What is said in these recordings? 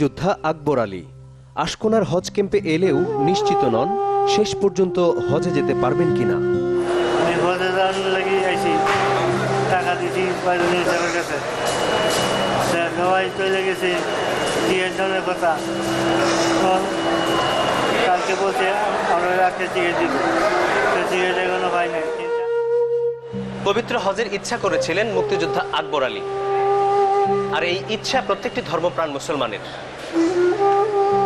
মুক্তিযোদ্ধা আকবর আলী। আশকোনার হজ ক্যাম্পে এলেও নিশ্চিত নন শেষ পর্যন্ত হজে যেতে পারবেন কিনা। টাকা দিছি কয়েকদিন কাছে। সবাই চলে গেছে। কথা। কালকে বলছে আমরা রাখতে দিব। নাই। পবিত্র হজের ইচ্ছা করেছিলেন মুক্তিযোদ্ধা আকবর আলী। আর এই ইচ্ছা প্রত্যেকটি ধর্মপ্রাণ মুসলমানের।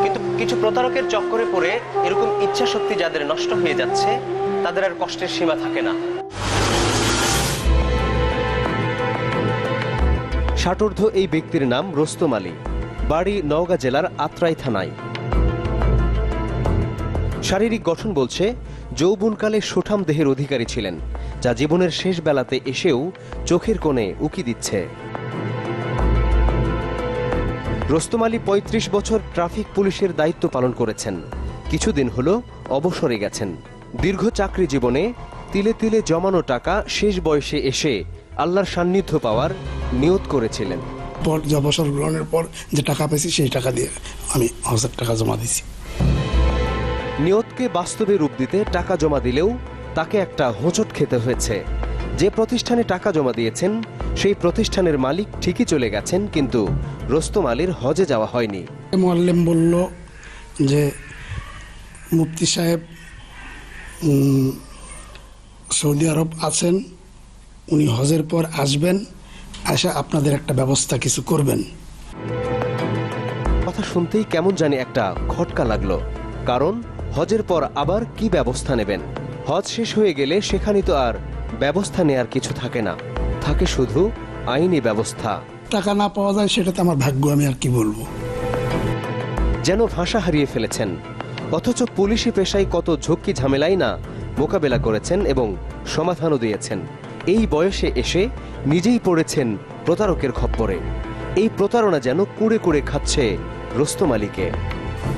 কিন্তু কিছু প্রতারকের চক্করে পড়ে এরকম ইচ্ছা শক্তি যাদের নষ্ট হয়ে যাচ্ছে, তাদের আর কষ্টের সীমা থাকে না। ষাটোর্ধ এই ব্যক্তির নাম রোস্তম আলী। বাড়ি নওগাঁ জেলার আত্রাই থানায়। শারীরিক গঠন বলছে, যৌবনকালে সুঠাম দেহের অধিকারী ছিলেন, যা জীবনের শেষ বেলাতে এসেও চোখের কোণে উকি দিচ্ছে। রোস্তম আলী পঁয়ত্রিশ বছর ট্রাফিক পুলিশের দায়িত্ব পালন করেছেন। কিছুদিন হল অবসরে গেছেন। দীর্ঘ চাকরি জীবনে তিলে তিলে জমানো টাকা শেষ বয়সে এসে আল্লাহর সান্নিধ্য পাওয়ার নিয়ত করেছিলেন। পর অবসর গ্রহণের পর যে টাকা পেয়েছি সেই টাকা দিয়ে আমি হজের টাকা জমা দিয়েছি নিয়তকে বাস্তবে রূপ দিতে টাকা জমা দিলেও তাকে একটা হোঁচট খেতে হয়েছে। যে প্রতিষ্ঠানে টাকা জমা দিয়েছেন সেই প্রতিষ্ঠানের মালিক ঠিকই চলে গেছেন কিন্তু রোস্তম আলীর হজে যাওয়া হয়নি। মোয়াল্লেম বলল যে মুফতি সাহেব সৌদি আরব আছেন উনি হজের পর আসবেন আসে আপনাদের একটা ব্যবস্থা কিছু করবেন। কথা শুনতেই কেমন জানি একটা খটকা লাগল কারণ হজের পর আবার কি ব্যবস্থা নেবেন? হজ শেষ হয়ে গেলে সেখানে তো আর ব্যবস্থা নেয়ার কিছু থাকে না। থাকে শুধু আইনি ব্যবস্থা। টাকা না পাওয়া যায় সেটাতে আমার ভাগ্য আমি আর কি বলব? যেন ভাষা হারিয়ে ফেলেছেন। অথচ পুলিশি পেশায় কত ঝক্কি ঝামেলাই না মোকাবেলা করেছেন এবং সমাধানও দিয়েছেন। এই বয়সে এসে নিজেই পড়েছেন প্রতারকের খপ্পরে। এই প্রতারণা যেন কুড়ে কুড়ে খাচ্ছে রোস্তম আলীকে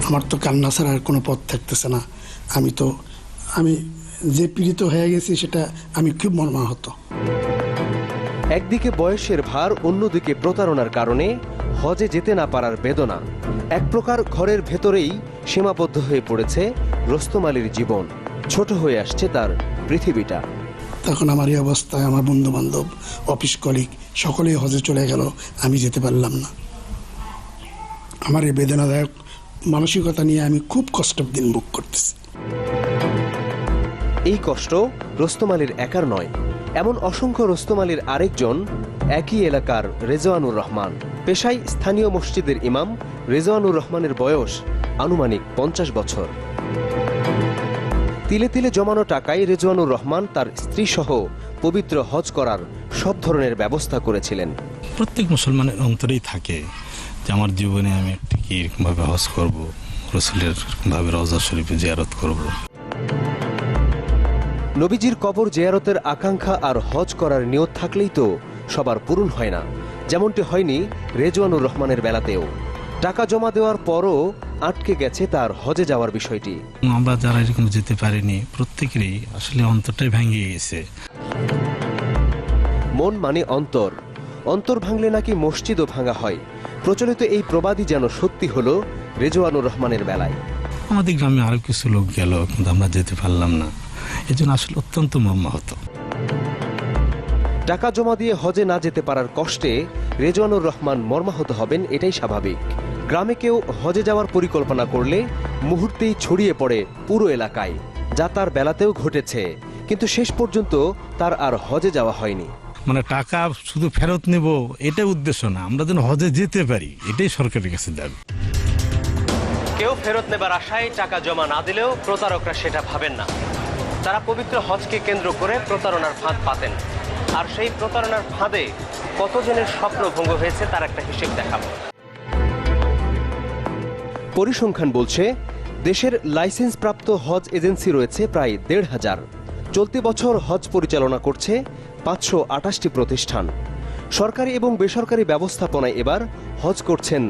আমার তো কান্না ছাড়া আর কোনো পথ থাকতেছে না। আমি তো আমি যে পীড়িত হয়ে গেছি সেটা আমি খুব মর্মাহত। একদিকে বয়সের ভার অন্যদিকে প্রতারণার কারণে হজে যেতে না পারার বেদনা। এক প্রকার ঘরের ভেতরেই সীমাবদ্ধ হয়ে পড়েছে রোস্তম আলীর জীবন। ছোট হয়ে আসছে তার পৃথিবীটা। তখন আমার এই অবস্থায় আমার বন্ধু বান্ধব অফিস কলিগ সকলেই হজে চলে গেল আমি যেতে পারলাম না। আমার এই বেদনাদায়ক মানসিকতা নিয়ে আমি খুব কষ্টের দিন বুক করতেছি। এই কষ্ট রোস্তম আলীর একার নয়। এমন অসংখ্য রোস্তম আলীর আরেকজন একই এলাকার রেজওয়ানুর রহমান। পেশায় স্থানীয় মসজিদের ইমাম, রেজওয়ানুর রহমানের বয়স আনুমানিক পঞ্চাশ বছর। তিলে তিলে জমানো টাকায় রেজওয়ানুর রহমান তার স্ত্রী সহ পবিত্র হজ করার সব ধরনের ব্যবস্থা করেছিলেন। প্রত্যেক মুসলমানের অন্তরেই থাকে যে আমার জীবনে আমি ঠিক এরকমভাবে হজ করব, রসুলের ভাবে রওজা শরীফে জিয়ারত করব। নবীজির কবর জেয়ারতের আকাঙ্ক্ষা আর হজ করার নিয়ত থাকলেই তো সবার পূরণ হয় না। যেমনটি হয়নি রেজওয়ানুর রহমানের বেলাতেও। টাকা জমা দেওয়ার পরও আটকে গেছে তার হজে যাওয়ার বিষয়টি। আমরা যারা এরকম যেতে পারিনি প্রত্যেকেরই আসলে অন্তরটাই ভেঙে গেছে। মন মানে অন্তর। অন্তর ভাঙলে নাকি মসজিদও ভাঙা হয়। প্রচলিত এই প্রবাদই যেন সত্যি হলো রেজওয়ানুর রহমানের বেলায়। আমাদের গ্রামে আরও কিছু লোক গেল কিন্তু আমরা যেতে পারলাম না। এই জন্য আসলে অত্যন্ত মর্মাহত। টাকা জমা দিয়ে হজে না যেতে পারার কষ্টে রেজওয়ানুর রহমান মর্মাহত হবেন এটাই স্বাভাবিক। গ্রামে কেউ হজে যাওয়ার পরিকল্পনা করলে মুহূর্তেই ছড়িয়ে পড়ে পুরো এলাকায় যা তার বেলাতেও ঘটেছে। কিন্তু শেষ পর্যন্ত তার আর হজে যাওয়া হয়নি। মানে টাকা শুধু ফেরত নেব এটা উদ্দেশ্য না। আমরা যেন হজে যেতে পারি এটাই সরকারের কাছে দাবি। কেউ ফেরত নেবার আশায় টাকা জমা না দিলেও প্রতারকরা সেটা ভাবেন না। তারা পবিত্র হজকে কেন্দ্র করে প্রতারণার ফাঁদ পাতেন। আর সেই প্রতারণার ফাঁদে কতজনের স্বপ্ন ভঙ্গ হয়েছে তার একটা হিসেব দেখাবো। পরিসংখ্যান বলছে, দেশের লাইসেন্সপ্রাপ্ত হজ এজেন্সি রয়েছে প্রায় দেড় হাজার। চলতি বছর হজ পরিচালনা করছে পাঁচশো আটাশটি প্রতিষ্ঠান। সরকারি এবং বেসরকারি ব্যবস্থাপনায় এবার হজ করছেন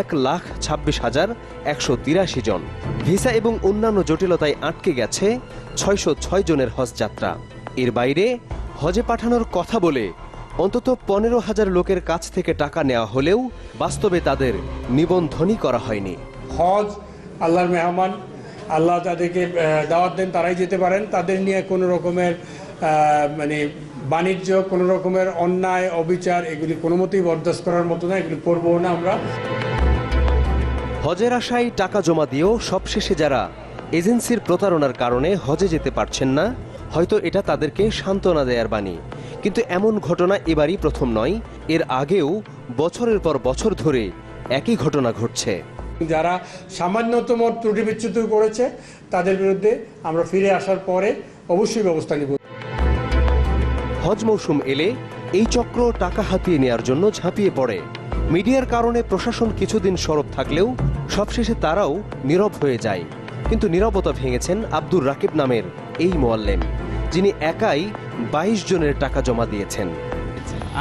এক লাখ ছাব্বিশ হাজার একশো তিরাশি জন। ভিসা এবং অন্যান্য জটিলতায় আটকে গেছে ছয়শো ছয় জনের হজ যাত্রা। এর বাইরে হজে পাঠানোর কথা বলে অন্তত পনেরো হাজার লোকের কাছ থেকে টাকা নেওয়া হলেও বাস্তবে তাদের নিবন্ধনই করা হয়নি। হজ আল্লাহর মেহমান আল্লাহ তাদেরকে দাওয়াত দেন তারাই যেতে পারেন। তাদের নিয়ে কোনো রকমের মানে বাণিজ্য কোনো রকমের অন্যায় অবিচার এগুলি কোনো মতেই বরদাস্ত করার মতো না এগুলি করব না আমরা। হজের আশায় টাকা জমা দিয়েও সবশেষে যারা এজেন্সির প্রতারণার কারণে হজে যেতে পারছেন না হয়তো এটা তাদেরকে সান্ত্বনা দেয়ার বাণী। কিন্তু এমন ঘটনা এবারই প্রথম নয় এর আগেও বছরের পর বছর ধরে একই ঘটনা ঘটছে। যারা সামান্যতম ত্রুটি বিচ্যুত করেছে তাদের বিরুদ্ধে আমরা ফিরে আসার পরে অবশ্যই ব্যবস্থা নিব। হজ মৌসুম এলে এই চক্র টাকা হাতিয়ে নেয়ার জন্য ঝাঁপিয়ে পড়ে। মিডিয়ার কারণে প্রশাসন কিছুদিন সরব থাকলেও সবশেষে তারাও নীরব হয়ে যায়। কিন্তু নীরবতা ভেঙেছেন আব্দুর রাকিব নামের এই মোয়াল্লেম যিনি একাই বাইশ জনের টাকা জমা দিয়েছেন।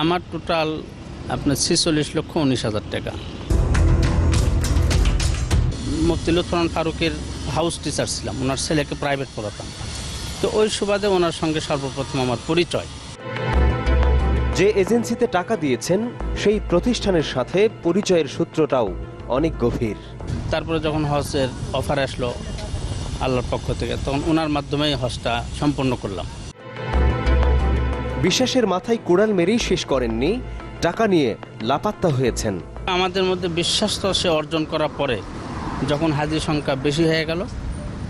আমার টোটাল আপনার ছেচল্লিশ লক্ষ উনিশ হাজার টাকা। মুফতি লুৎফরান ফারুকের হাউস টিচার ছিলাম ওনার ছেলেকে প্রাইভেট পড়াতাম। তো ওই সুবাদে ওনার সঙ্গে সর্বপ্রথম আমার পরিচয়। যে এজেন্সিতে টাকা দিয়েছেন সেই প্রতিষ্ঠানের সাথে পরিচয়ের সূত্রটাও অনেক গভীর। তারপরে যখন হজের অফার আসলো আল্লাহর পক্ষ থেকে। তখন ওনার মাধ্যমেই হজটা সম্পন্ন করলাম। বিশ্বাসের মাথায় কুড়াল মেরেই শেষ করেননি টাকা নিয়ে লাপাত্তা হয়েছেন। আমাদের মধ্যে বিশ্বাস তো সে অর্জন করার পরে যখন হাজির সংখ্যা বেশি হয়ে গেল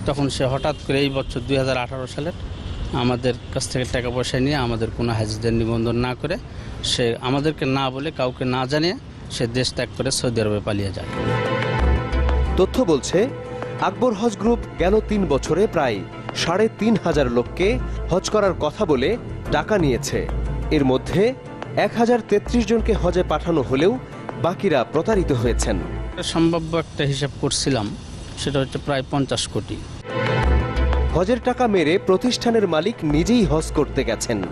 তখন সে হঠাৎ করে এই বছর দুই হাজার আঠারো সালের আমাদের কাছ থেকে টাকা পয়সা নিয়ে আমাদের কোনো হাজিদের নিবন্ধন না করে সে আমাদেরকে না বলে কাউকে না জানিয়ে সে দেশ ত্যাগ করে সৌদি আরবে পালিয়ে যায়। তথ্য বলছে আকবর হজ গ্রুপ গেল তিন বছরে প্রায় সাড়ে তিন হাজার লোককে হজ করার কথা বলে টাকা নিয়েছে। এর মধ্যে এক হাজার তেত্রিশ জনকে হজে পাঠানো হলেও বাকিরা প্রতারিত হয়েছেন। সম্ভাব্য একটা হিসাব করছিলাম সেটা হচ্ছে প্রায় পঞ্চাশ কোটি। হজের টাকা মেরে প্রতিষ্ঠানের মালিক নিজেই হজ করতে গেছেন।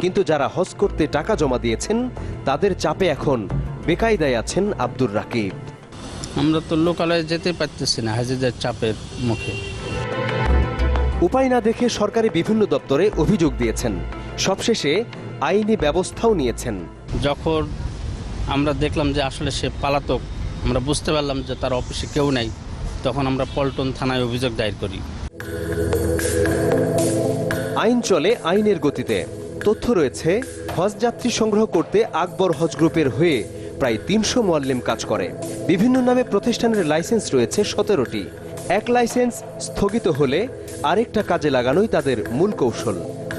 কিন্তু যারা হজ করতে টাকা জমা দিয়েছেন তাদের চাপে এখন বেকায়দায় আছেন আব্দুর রাকিব। আমরা তো লোকালয়ে যেতে পারতেছি না হাজিদের চাপের মুখে। উপায় না দেখে সরকারি বিভিন্ন দপ্তরে অভিযোগ দিয়েছেন। সবশেষে আইনি ব্যবস্থাও নিয়েছেন। যখন আমরা দেখলাম যে আসলে সে পালাতক আমরা বুঝতে পারলাম যে তার অফিসে কেউ নেই তখন আমরা পল্টন থানায় অভিযোগ দায়ের করি। আইন চলে আইনের গতিতে। তথ্য রয়েছে হজ যাত্রী সংগ্রহ করতে আকবর হজ গ্রুপের হয়ে প্রায় তিনশো মোয়াল্লেম কাজ করে। বিভিন্ন নামে প্রতিষ্ঠানের লাইসেন্স রয়েছে সতেরোটি। এক লাইসেন্স স্থগিত হলে আরেকটা কাজে লাগানোই তাদের মূল কৌশল।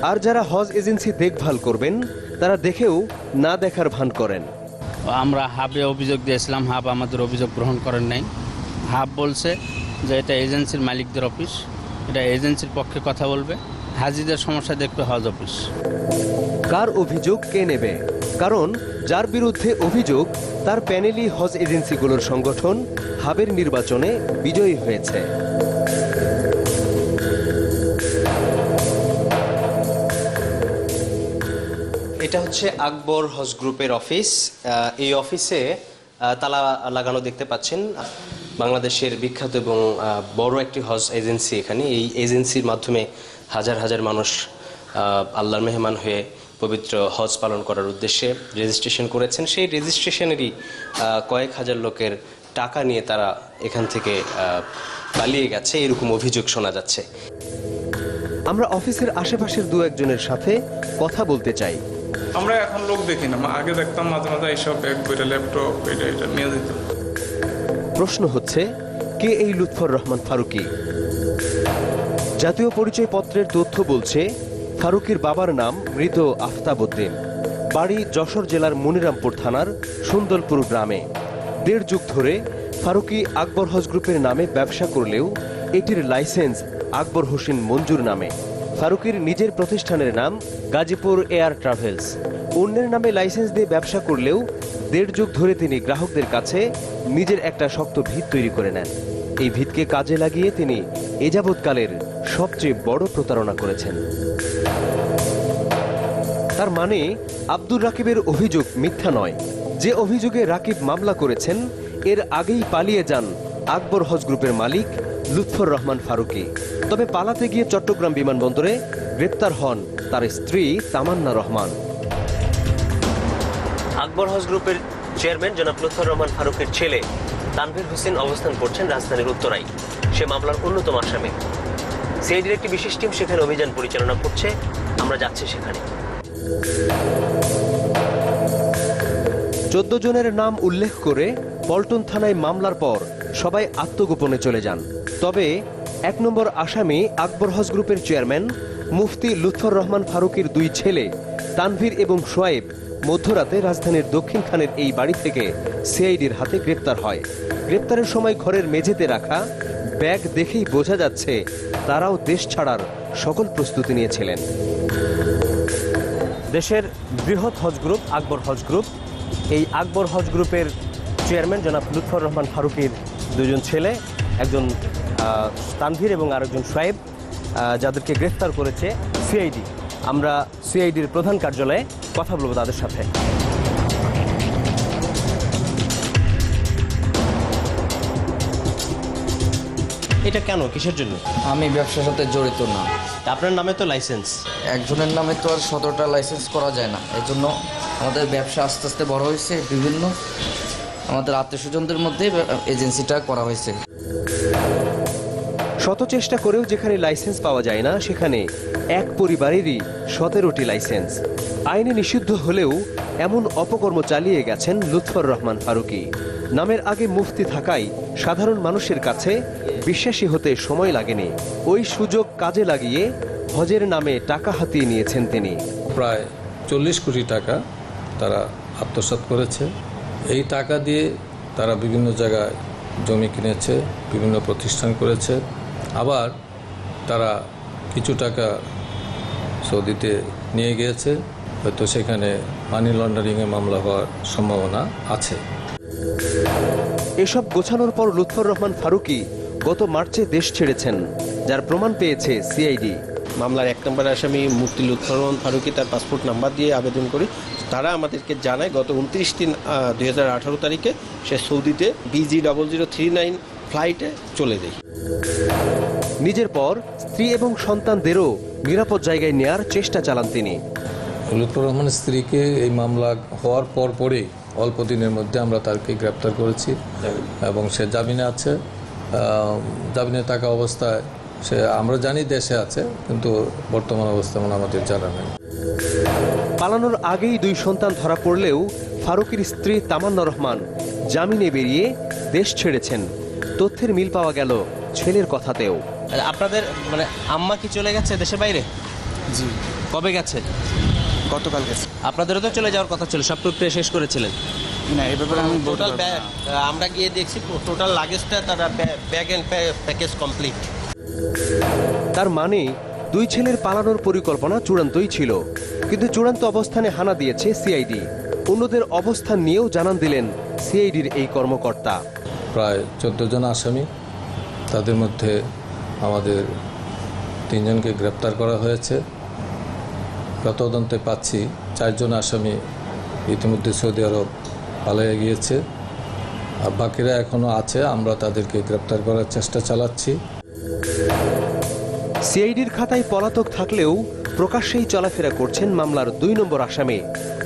আর যারা হজ এজেন্সি দেখভাল করবেন তারা দেখেও না দেখার ভান করেন। আমরা হাবে অভিযোগ দিয়েছিলাম হাব আমাদের অভিযোগ গ্রহণ করেন নাই। হাব বলছে যে এটা এজেন্সির মালিকদের অফিস এটা এজেন্সির পক্ষে কথা বলবে হাজিদের সমস্যা দেখবে হজ অফিস। কার অভিযোগ কে নেবে? কারণ যার বিরুদ্ধে অভিযোগ, তার প্যানেলই হজ এজেন্সিগুলোর সংগঠন হাবের নির্বাচনে বিজয়ী হয়েছে। এটা হচ্ছে আকবর হজ গ্রুপের অফিস। এই অফিসে তালা লাগানো দেখতে পাচ্ছেন। বাংলাদেশের বিখ্যাত এবং বড় একটি হজ এজেন্সি এখানে। এই এজেন্সির মাধ্যমে হাজার হাজার মানুষ আল্লাহর মেহমান হয়ে পবিত্র হজ পালন করার উদ্দেশ্যে রেজিস্ট্রেশন করেছেন। সেই রেজিস্ট্রেশনেরই আহ, কয়েক হাজার লোকের টাকা নিয়ে তারা এখান থেকে আহ, পালিয়ে গেছে। এরকম অভিযোগ শোনা যাচ্ছে। আমরা অফিসের আশেপাশের দু একজনের সাথে কথা বলতে চাই। আমরা এখন লোক দেখি না। আগে দেখতাম মাঝে মাঝে এইসব ব্যাগ বইটা ল্যাপটপ এটা এটা নিয়ে যেত প্রশ্ন হচ্ছে কে এই লুৎফর রহমান ফারুকি? জাতীয় পরিচয় পত্রের তথ্য বলছে ফারুকির বাবার নাম মৃত আফতাবুদ্দিন বাড়ি যশোর জেলার মনিরামপুর থানার সুন্দরপুর গ্রামে। দেড় যুগ ধরে ফারুকি আকবর হজ গ্রুপের নামে ব্যবসা করলেও এটির লাইসেন্স আকবর হোসেন মঞ্জুর নামে। ফারুকির নিজের প্রতিষ্ঠানের নাম গাজীপুর এয়ার ট্রাভেলস। অন্যের নামে লাইসেন্স দিয়ে ব্যবসা করলেও দেড় যুগ ধরে তিনি গ্রাহকদের কাছে নিজের একটা শক্ত ভিত তৈরি করে নেন। এই ভিতকে কাজে লাগিয়ে তিনি এ যাবৎকালের সবচেয়ে বড় প্রতারণা করেছেন। তার মানে আব্দুর রাকিবের অভিযোগ মিথ্যা নয়। যে অভিযোগে রাকিব মামলা করেছেন, এর আগেই পালিয়ে যান আকবর হজ গ্রুপের মালিক লুৎফর রহমান ফারুকি। তবে পালাতে গিয়ে চট্টগ্রাম বিমানবন্দরে গ্রেপ্তার হন তার স্ত্রী তামান্না রহমান। আকবর হজ গ্রুপের চেয়ারম্যান জনাব লুৎফর রহমান ফারুকের ছেলে তানভীর হোসেন অবস্থান করছেন রাজধানীর উত্তরায়। সে মামলার অন্যতম আসামি। সিআইডির একটি বিশেষ টিম সেখানে অভিযান পরিচালনা করছে। আমরা যাচ্ছি সেখানে। চোদ্দ জনের নাম উল্লেখ করে পল্টন থানায় মামলার পর সবাই আত্মগোপনে চলে যান। তবে এক নম্বর আসামি আকবর হজ গ্রুপের চেয়ারম্যান, মুফতি লুৎফর রহমান ফারুকের দুই ছেলে, তানভীর এবং সোয়েব মধ্যরাতে রাজধানীর দক্ষিণ খানের এই বাড়ি থেকে সিআইডির হাতে গ্রেপ্তার হয়। গ্রেপ্তারের সময় ঘরের মেঝেতে রাখা ব্যাগ দেখেই বোঝা যাচ্ছে তারাও দেশ ছাড়ার সকল প্রস্তুতি নিয়েছিলেন। দেশের বৃহৎ হজ গ্রুপ, আকবর হজ গ্রুপ। এই আকবর হজ গ্রুপের চেয়ারম্যান জনাব লুৎফর রহমান ফারুকির দুজন ছেলে, একজন তানভীর এবং আরেকজন সোয়েব যাদেরকে গ্রেফতার করেছে সিআইডি। আমরা সিআইডির প্রধান কার্যালয়ে কথা বলব তাদের সাথে। এটা কেন? কিসের জন্য? আমি ব্যবসার সাথে জড়িত না। আপনার নামে তো লাইসেন্স একজনের নামে তো আর সতেরোটা লাইসেন্স করা যায় না। এই জন্য আমাদের ব্যবসা আস্তে আস্তে বড় হয়েছে বিভিন্ন আমাদের আত্মীয় স্বজনদের মধ্যে এজেন্সিটা করা হয়েছে। শত চেষ্টা করেও যেখানে লাইসেন্স পাওয়া যায় না সেখানে এক পরিবারেরই সতেরোটি লাইসেন্স আইনে নিষিদ্ধ হলেও এমন অপকর্ম চালিয়ে গেছেন লুৎফর রহমান ফারুকি। নামের আগে মুফতি থাকায় সাধারণ মানুষের কাছে বিশ্বাসী হতে সময় লাগেনি। ওই সুযোগ কাজে লাগিয়ে হজের নামে টাকা হাতিয়ে নিয়েছেন তিনি। প্রায় চল্লিশ কোটি টাকা তারা আত্মসাৎ করেছে। এই টাকা দিয়ে তারা বিভিন্ন জায়গায় জমি কিনেছে, বিভিন্ন প্রতিষ্ঠান করেছে। আবার তারা কিছু টাকা সৌদিতে নিয়ে গিয়েছে। হয়তো সেখানে মানি লন্ডারিংয়ের মামলা হওয়ার সম্ভাবনা আছে। এসব গোছানোর পর লুৎফর রহমান ফারুকি গত মার্চে দেশ ছেড়েছেন যার প্রমাণ পেয়েছে সিআইডি। মামলার এক নম্বর আসামি মুফতি লুৎফর রহমান ফারুকি তার পাসপোর্ট নাম্বার দিয়ে আবেদন করি তারা আমাদেরকে জানায় গত উনত্রিশ তিন দুই হাজার আঠারো তারিখে সে সৌদিতে BG double zero three nine ফ্লাইটে চলে যায়। নিজের পর স্ত্রী এবং সন্তানদেরও নিরাপদ জায়গায় নেয়ার চেষ্টা চালান তিনি। লুৎফর রহমানের স্ত্রীকে এই মামলা হওয়ার পর পরেই অল্প দিনের মধ্যে আমরা তাকে গ্রেপ্তার করেছি। এবং সে জামিনে আছে। জামিনে থাকা অবস্থায় সে আমরা জানি দেশে আছে কিন্তু বর্তমান অবস্থা মানে আমাদের জানা নেই। পালানোর আগেই দুই সন্তান ধরা পড়লেও ফারুকের স্ত্রী তামান্না রহমান জামিনে বেরিয়ে দেশ ছেড়েছেন। তথ্যের মিল পাওয়া গেল ছেলের কথাতেও। আপনাদের মানে আম্মা কি চলে গেছে দেশের বাইরে? জি। কবে গেছে? গতকাল গেছে। আপনাদেরও তো চলে যাওয়ার কথা ছিল সব প্রক্রিয়া শেষ করেছিলেন। না এই ব্যাপারে আমি বলতে টোটাল পারব না। আমরা গিয়ে দেখছি টোটাল লাগেজটা তারা ব্যাগ অ্যান্ড প্যাকেজ কমপ্লিট তার মানে দুই ছেলের পালানোর পরিকল্পনা চূড়ান্তই ছিল কিন্তু চূড়ান্ত অবস্থানে হানা দিয়েছে সিআইডি। অন্যদের অবস্থান নিয়েও জানান দিলেন সিআইডির এই কর্মকর্তা। প্রায় চোদ্দ জন আসামি তাদের মধ্যে আমাদের তিনজনকে গ্রেপ্তার করা হয়েছে। তদন্তে পাচ্ছি, চারজন আসামি ইতিমধ্যে সৌদি আরব পালিয়ে গিয়েছে। আর বাকিরা এখনও আছে, আমরা তাদেরকে গ্রেপ্তার করার চেষ্টা চালাচ্ছি। সিআইডির খাতায় পলাতক থাকলেও প্রকাশ্যেই চলাফেরা করছেন মামলার দুই নম্বর আসামি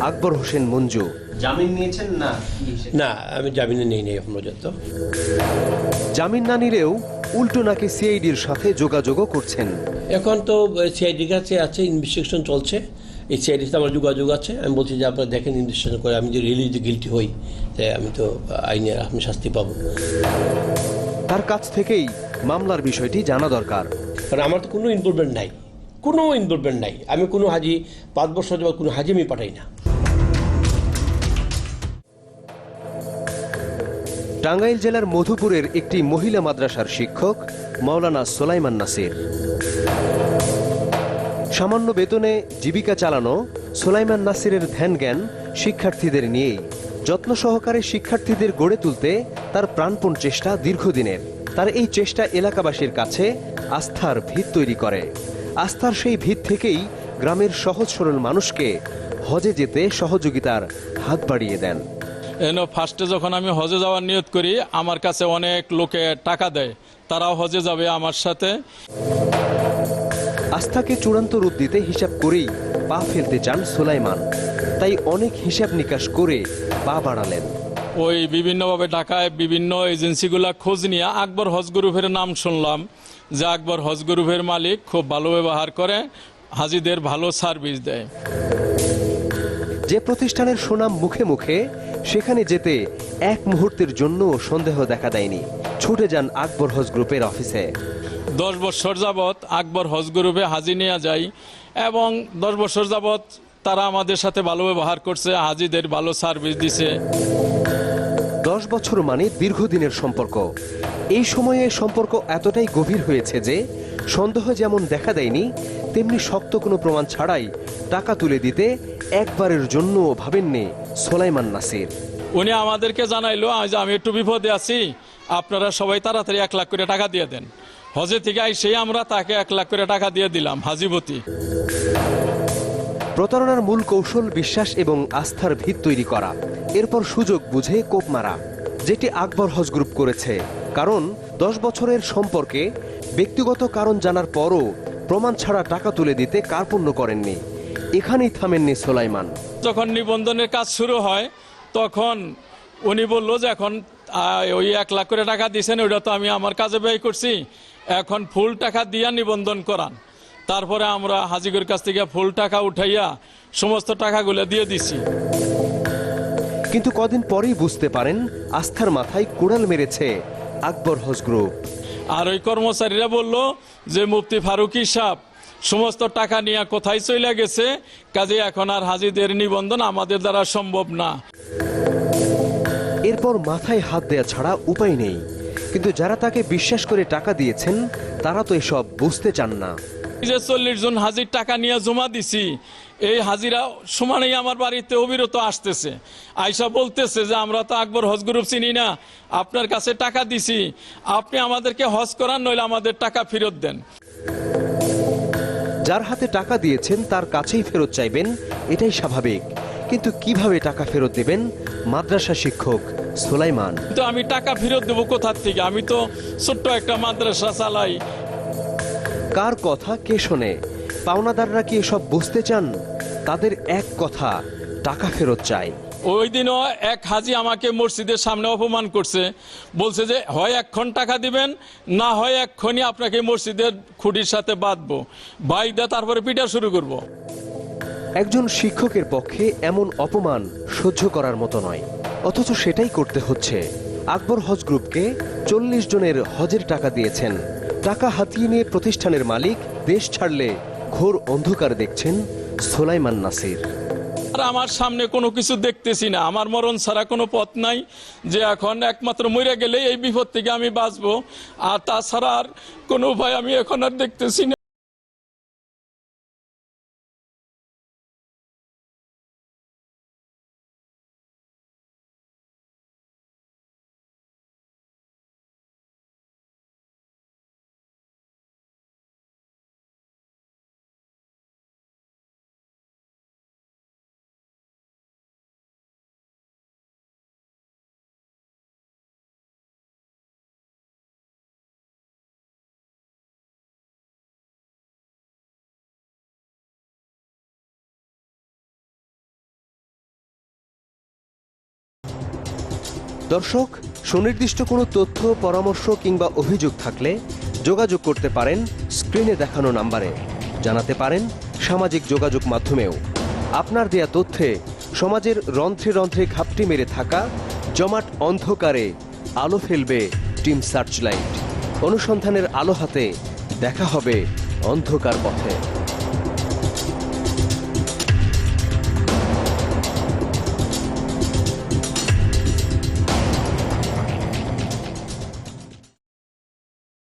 আকবর হোসেন মঞ্জু। জামিন নিয়েছেন না? না আমি জামিনে নেই নেই এখন পর্যন্ত। জামিন না নিলেও উল্টো নাকি সিআইডির সাথে যোগাযোগও করছেন। এখন তো সিআইডির কাছে আছে ইনভেস্টিগেশন চলছে। এই সিআইডির সাথে আমার যোগাযোগ আছে। আমি বলছি যে আপনারা দেখেন ইনভেস্টিগেশন করে আমি যদি যদি গিলটি হই তাই আমি তো আইনের আমি শাস্তি পাবো। তার কাছ থেকেই মামলার বিষয়টি জানা দরকার। কারণ আমার তো কোনো ইনভলভমেন্ট নাই। কোনো ইনভলভমেন্ট নাই। আমি কোনো হাজি, পাঁচ বছর যাওয়া কোনো হাজি আমি পাঠাই না। টাঙ্গাইল জেলার মধুপুরের একটি মহিলা মাদ্রাসার শিক্ষক, মাওলানা সোলাইমান নাসির। সামান্য বেতনে জীবিকা চালানো সোলাইমান নাসিরের ধ্যান জ্ঞান শিক্ষার্থীদের নিয়েই। যত্ন সহকারে শিক্ষার্থীদের গড়ে তুলতে তার প্রাণপণ চেষ্টা দীর্ঘদিনের। তার এই চেষ্টা এলাকাবাসীর কাছে আস্থার ভিত তৈরি করে। আস্থার সেই ভিত থেকেই গ্রামের সহজ সরল মানুষকে হজে যেতে সহযোগিতার হাত বাড়িয়ে দেন। এন ফার্স্টে যখন আমি হজে যাওয়ার নিয়ত করি আমার কাছে অনেক লোকে টাকা দেয়। তারাও হজে যাবে আমার সাথে। আস্থাকে চূড়ান্ত রূপ দিতে হিসাব করেই পা ফেলতে চান সোলাইমান। তাই অনেক হিসাব নিকাশ করে পা বাড়ালেন। ওই বিভিন্নভাবে ঢাকায় বিভিন্ন এজেন্সিগুলা খোঁজ নিয়ে আকবর হজ গ্রুপের নাম শুনলাম যে আকবর হজ গ্রুপের মালিক খুব ভালো ব্যবহার করে হাজিদের ভালো সার্ভিস দেয়। যে প্রতিষ্ঠানের সুনাম মুখে মুখে সেখানে যেতে এক মুহূর্তের জন্য সন্দেহ দেখা দেয়নি। ছুটে যান আকবর হজ গ্রুপের অফিসে। দশ বছর যাবৎ আকবর হজ গ্রুপে হাজি নিয়ে যাই এবং দশ বছর যাবৎ তারা আমাদের সাথে ভালো ব্যবহার করছে হাজিদের ভালো সার্ভিস দিছে। দশ বছর মানে দীর্ঘদিনের সম্পর্ক। এই সময়ে সম্পর্ক এতটাই গভীর হয়েছে যে, সন্দেহ যেমন দেখা দেয়নি, তেমনি শক্ত কোনো প্রমাণ ছাড়াই টাকা তুলে দিতে একবারের জন্য ভাবেননি সোলাইমান নাসির। উনি আমাদেরকে জানাইলো যে আমি একটু বিপদে আছি, আপনারা সবাই তাড়াতাড়ি এক লাখ করে টাকা দিয়ে দেন। হজে থেকে আইসেই আমরা তাকে এক লাখ করে টাকা দিয়ে দিলাম, হাজিবতী। প্রতারণার মূল কৌশল বিশ্বাস এবং আস্থার ভিত তৈরি করা। এরপর সুযোগ বুঝে কোপ মারা, যেটি আকবর হজ গ্রুপ করেছে। কারণ, দশ বছরের সম্পর্কে ব্যক্তিগত কারণ জানার পরও প্রমাণ ছাড়া টাকা তুলে দিতে কার্পণ্য করেননি। এখানেই থামেননি সোলাইমান। যখন নিবন্ধনের কাজ শুরু হয়, তখন উনি বলল যে এখন ওই এক লাখ করে টাকা দিয়েছেন, ওইটা তো আমি আমার কাজে ব্যয় করছি। এখন ফুল টাকা দিয়া নিবন্ধন করান। তারপরে আমরা হাজিগের কাছ থেকে ফুল টাকা উঠাইয়া সমস্ত টাকাগুলো দিয়ে দিছি। কিন্তু কদিন পরেই বুঝতে পারেন আস্থার মাথায় কোড়াল মেরেছে আকবর হজ গ্রুপ। আর ওই কর্মচারীরা বলল যে মুফতি ফারুকি সাহ সমস্ত টাকা নিয়ে কোথায় চলে গেছে? কাজে এখন আর হাজিদের নিবন্ধন আমাদের দ্বারা সম্ভব না। এরপর মাথায় হাত দেয়া ছাড়া উপায় নেই। কিন্তু যারা তাকে বিশ্বাস করে টাকা দিয়েছেন তারা তো এসব বুঝতে চান না। যে চল্লিশ জন হাজির টাকা নিয়ে জমা দিছি এই হাজিরা সমানেই আমার বাড়িতে অবিরত আসতেছে। আয়সা বলতেছে যে আমরা তো আকবর হজ গ্রুপ চিনি না আপনার কাছে টাকা দিছি আপনি আমাদেরকে হজ করান নইলে আমাদের টাকা ফেরত দেন। যার হাতে টাকা দিয়েছেন তার কাছেই ফেরত চাইবেন এটাই স্বাভাবিক। কিন্তু কীভাবে টাকা ফেরত দেবেন? মাদ্রাসা শিক্ষক সোলাইমান। তো আমি টাকা ফেরত দেবো কোথার থেকে? আমি তো ছোট্ট একটা মাদ্রাসা চালাই কার কথা কে শোনে? পাওনাদাররা কি এসব বুঝতে চান? তাদের এক কথা টাকা ফেরত চায় ওই দিনও এক হাজি আমাকে মসজিদের সামনে অপমান করছে। বলছে যে হয় এক্ষণ টাকা দিবেন না হয় এক্ষণই আপনাকে মসজিদের খুঁটির সাথে বাঁধবো। বাইদা তারপরে পিটা শুরু করব। একজন শিক্ষকের পক্ষে এমন অপমান সহ্য করার মতো নয়। অথচ সেটাই করতে হচ্ছে। আকবর হজ গ্রুপকে চল্লিশ জনের হজের টাকা দিয়েছেন। টাকা হাতিয়ে নিয়ে প্রতিষ্ঠানের মালিক দেশ ছাড়লে ঘোর অন্ধকার দেখছেন সোলাইমান নাসির। আর আমার সামনে কোনো কিছু দেখতেছি না। আমার মরণ ছাড়া কোনো পথ নাই যে এখন একমাত্র মরে গেলে এই বিপদ থেকে আমি বাঁচবো। আর তাছাড়া আর কোনো উপায় আমি এখন আর দেখতেছি না। দর্শক, সুনির্দিষ্ট কোনো তথ্য, পরামর্শ কিংবা অভিযোগ থাকলে যোগাযোগ করতে পারেন স্ক্রিনে দেখানো নাম্বারে। জানাতে পারেন সামাজিক যোগাযোগ মাধ্যমেও। আপনার দেয়া তথ্যে সমাজের রন্ধ্রে রন্ধ্রে ঘাপটি মেরে থাকা, জমাট অন্ধকারে আলো ফেলবে টিম সার্চলাইট। অনুসন্ধানের আলো হাতে দেখা হবে অন্ধকার পথে।